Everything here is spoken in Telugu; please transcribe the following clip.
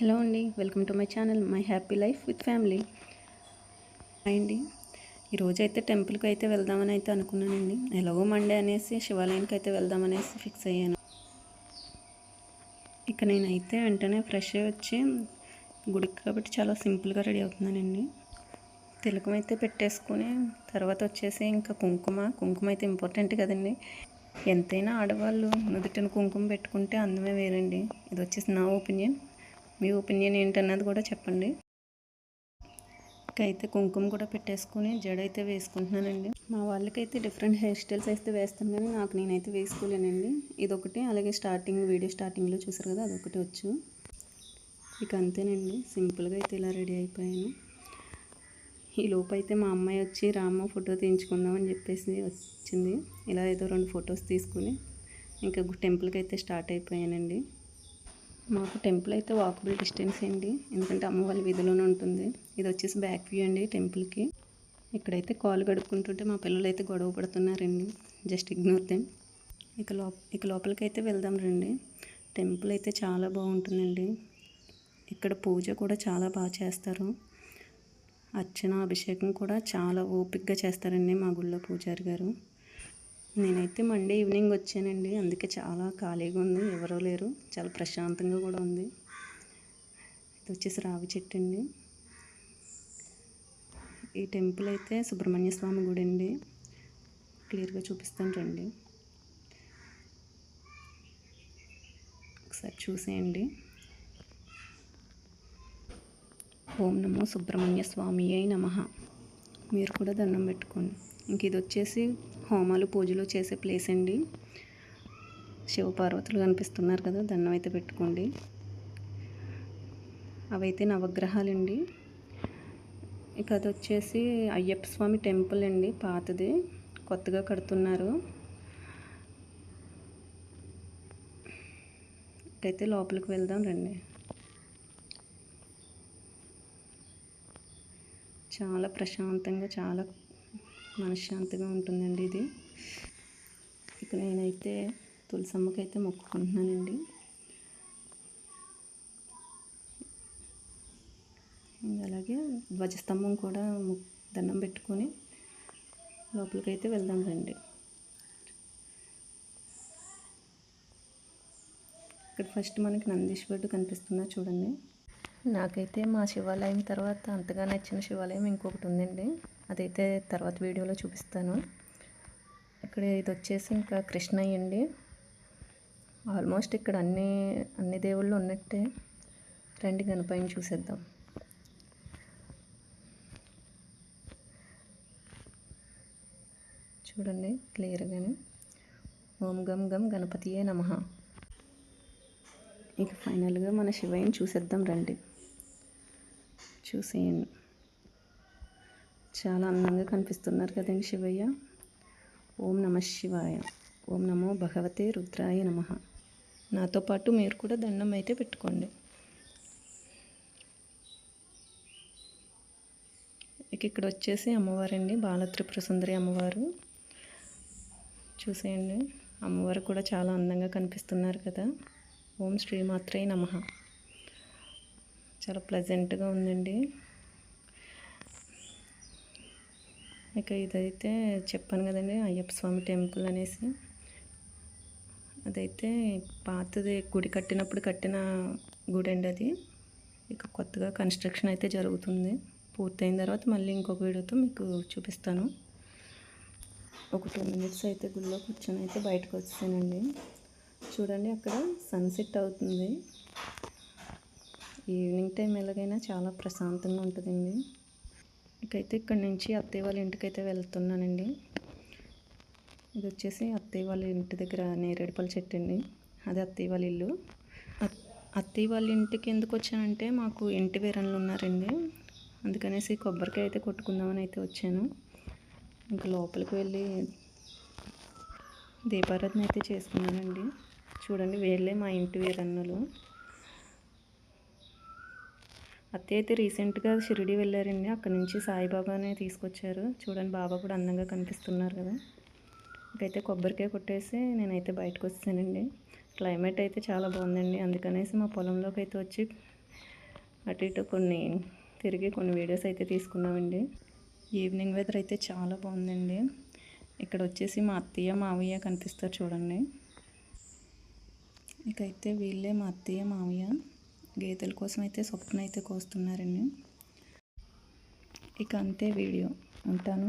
హలో అండి welcome to my channel my happy life with family. Hi అండి. ఈరోజు అయితే టెంపుల్కి అయితే వెళ్దామని అయితే అనుకున్నానండి. ఎలాగో మండే అనేసి శివాలయానికి అయితే వెళ్దామనేసి ఫిక్స్ అయ్యాను. ఇక నేనైతే వెంటనే ఫ్రెష్ అయ్యి వచ్చి గుడికి కాబట్టి చాలా సింపుల్గా రెడీ అవుతున్నానండి. తిలకం అయితే పెట్టేసుకుని తర్వాత వచ్చేసి ఇంకా కుంకుమ. కుంకుమ అయితే ఇంపార్టెంట్ కదండి. ఎంతైనా ఆడవాళ్ళు నుదుటిని కుంకుమ పెట్టుకుంటే అందమే వేరండి. ఇది వచ్చేసి నా ఒపీనియన్. మీ ఒపీనియన్ ఏంటన్నది కూడా చెప్పండి. అయితే కుంకుమ కూడా పెట్టేసుకుని జడ అయితే వేసుకుంటున్నానండి. మా వాళ్ళకైతే డిఫరెంట్ హెయిర్ స్టైల్స్ అయితే వేస్తాను కానీ నాకు నేనైతే వేసుకోలేనండి. ఇదొకటి అలాగే స్టార్టింగ్ వీడియో స్టార్టింగ్లో చూసారు కదా అదొకటి వచ్చు. ఇక అంతేనండి సింపుల్గా అయితే ఇలా రెడీ అయిపోయాను. ఈ లోపు అయితే మా అమ్మాయి వచ్చి రామ్మ ఫోటో తీయించుకుందామని చెప్పేసి వచ్చింది. ఇలా ఏదో రెండు ఫొటోస్ తీసుకుని ఇంకా టెంపుల్కి అయితే స్టార్ట్ అయిపోయానండి. మాకు టెంపుల్ అయితే వాకబుల్ డిస్టెన్స్ అండి. ఎందుకంటే అమ్మ వాళ్ళ వీధిలోనే ఉంటుంది. ఇది వచ్చేసి బ్యాక్ వ్యూ అండి టెంపుల్కి. ఇక్కడైతే కాలు గడుపుకుంటుంటే మా పిల్లలు అయితే గొడవ పడుతున్నారండి. Just ignore them. ఇక లోప ఇక లోపలికి అయితే వెళ్దాం రండి. టెంపుల్ అయితే చాలా బాగుంటుందండి. ఇక్కడ పూజ కూడా చాలా బాగా చేస్తారు. అర్చన అభిషేకం కూడా చాలా ఓపిక్గా చేస్తారండి మా గుళ్ళో పూజారి గారు. నేనైతే మండే ఈవినింగ్ వచ్చానండి. అందుకే చాలా ఖాళీగా ఉంది. ఎవరో లేరు. చాలా ప్రశాంతంగా కూడా ఉంది. ఇది వచ్చేసి రావి చెట్టు అండి. ఈ టెంపుల్ అయితే సుబ్రహ్మణ్య స్వామి గుడి అండి. క్లియర్గా చూపిస్తాను రండి. ఒకసారి చూసేయండి. ఓం నమో సుబ్రహ్మణ్య స్వామి అయి నమ. మీరు కూడా దండం పెట్టుకోండి. ఇంక ఇది వచ్చేసి హోమాలు పూజలు చేసే ప్లేస్ అండి. శివపార్వతులు కనిపిస్తున్నారు కదా దండం అయితే పెట్టుకోండి. అవైతే నవగ్రహాలండి. ఇక అది వచ్చేసి అయ్యప్ప స్వామి టెంపుల్ అండి పాతది కొత్తగా కడుతున్నారు. అయితే లోపలికి వెళ్దాం రండి. చాలా ప్రశాంతంగా చాలా మనశ్శాంతిగా ఉంటుందండి ఇది. ఇక నేనైతే తులసమ్మకి అయితే మొక్కుకుంటున్నానండి అలాగే ధ్వజస్తంభం కూడా దండం పెట్టుకొని లోపలికైతే వెళ్దాం రండి. ఇక్కడ ఫస్ట్ మనకి నందీశ్వరుడు కనిపిస్తున్నా చూడండి. నాకైతే మా శివాలయం తర్వాత అంతగా నచ్చిన శివాలయం ఇంకొకటి ఉందండి. అదైతే తర్వాత వీడియోలో చూపిస్తాను. ఇక్కడ ఇది వచ్చేసి ఇంకా కృష్ణయ్య అండి. ఆల్మోస్ట్ ఇక్కడ అన్ని అన్ని దేవుళ్ళు ఉన్నట్టే. రండి గణపయ్యని చూసేద్దాం. చూడండి క్లియర్గానే. ఓం గం గం గణపతియే నమ. ఇక ఫైనల్గా మన శివయ్యని చూసేద్దాం రండి. చూసేయండి. చాలా అందంగా కనిపిస్తున్నారు కదండి శివయ్య. ఓం నమ శివాయ. ఓం నమో భగవతే రుద్రాయ నమ. నాతో పాటు మీరు కూడా దండం అయితే పెట్టుకోండి. ఇక ఇక్కడ వచ్చేసి అమ్మవారండి బాలత్రిపుర సుందరి అమ్మవారు. చూసేయండి అమ్మవారు కూడా చాలా అందంగా కనిపిస్తున్నారు కదా. ఓం శ్రీమాత్రే నమ. చాలా ప్లెజెంట్గా ఉందండి. ఇక ఇదైతే చెప్పాను కదండి అయ్యప్ప స్వామి టెంపుల్ అనేసి. అదైతే పాతది గుడి కట్టినప్పుడు కట్టిన గుడి అండి అది. ఇక కొత్తగా కన్స్ట్రక్షన్ అయితే జరుగుతుంది. పూర్తయిన తర్వాత మళ్ళీ ఇంకొక వీడియోతో మీకు చూపిస్తాను. ఒక టూ మినిట్స్ అయితే గుడిలో కూర్చొని అయితే బయటకు వచ్చానండి. చూడండి అక్కడ సన్సెట్ అవుతుంది. ఈవినింగ్ టైం ఎలాగైనా చాలా ప్రశాంతంగా ఉంటుందండి. ఇకైతే ఇక్కడ నుంచి అత్తయ్య వాళ్ళ ఇంటికైతే వెళ్తున్నానండి. ఇది వచ్చేసి అత్తయ్య వాళ్ళ ఇంటి దగ్గర నేరేడుపల్లి చెట్టు అండి. అది అత్తయ్య వాళ్ళ ఇల్లు. అత్తయ్య వాళ్ళ ఇంటికి ఎందుకు వచ్చానంటే మాకు ఇంటి వేరన్లు ఉన్నారండి. అందుకనేసి కొబ్బరికాయ అయితే కొట్టుకుందామని అయితే వచ్చాను. ఇంకా లోపలికి వెళ్ళి దీపారాధన అయితే చేసుకున్నానండి. చూడండి వీళ్ళే మా ఇంటి వీరన్నులు. అత్తయ్య అయితే రీసెంట్గా షిరిడి వెళ్ళారండి. అక్కడ నుంచి సాయిబాబానే తీసుకొచ్చారు. చూడండి బాబా కూడా అందంగా కనిపిస్తున్నారు కదా. ఇకైతే కొబ్బరికాయ కొట్టేసి నేనైతే బయటకు వచ్చానండి క్లైమేట్ అయితే చాలా బాగుందండి. అందుకనేసి మా పొలంలోకి అయితే వచ్చి అటు ఇటు కొన్ని తిరిగి కొన్ని వీడియోస్ అయితే తీసుకున్నామండి. ఈవినింగ్ వెదర్ అయితే చాలా బాగుందండి. ఇక్కడ వచ్చేసి మా అత్తయ్య మావయ్య కనిపిస్తారు చూడండి. ఇకైతే వీళ్ళే మా అత్తయ్య మావయ్య. గేదెల కోసం అయితే స్వప్న అయితే కోస్తున్నారండి. ఇక అంతే వీడియో. ఉంటాను.